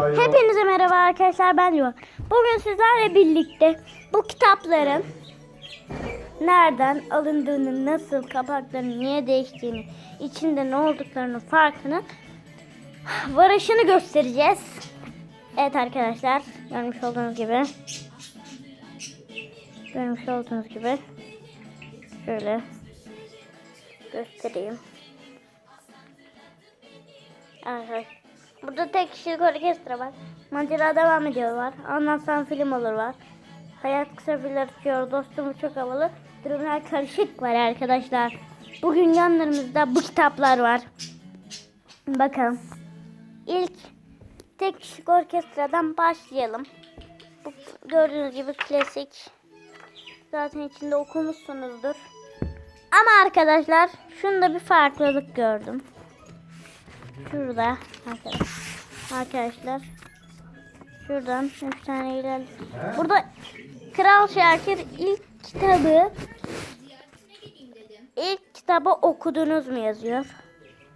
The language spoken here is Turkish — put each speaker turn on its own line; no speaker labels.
Hepinize merhaba arkadaşlar ben Yuva. Bugün sizlerle birlikte bu kitapların nereden alındığını, nasıl kapaklarını, niye değiştiğini, içinde ne olduklarının farkını varışını göstereceğiz. Evet arkadaşlar görmüş olduğunuz gibi görmüş olduğunuz gibi şöyle göstereyim. Arkadaşlar Burada tek kişilik orkestra var. Macera devam ediyor var. Anlatsan film olur var. Hayat kısa filler tutuyor. Dostum çok havalı. Durumlar karışık var arkadaşlar. Bugün yanlarımızda bu kitaplar var. Bakalım. İlk tek kişilik orkestradan başlayalım. Bu gördüğünüz gibi klasik. Zaten içinde okumuşsunuzdur. Ama arkadaşlar şunda bir farklılık gördüm. Şurada arkadaşlar. Arkadaşlar. Şuradan 3 tane ilerledim. Burada Kral Şakir ilk kitabı ilk kitabı okudunuz mu yazıyor.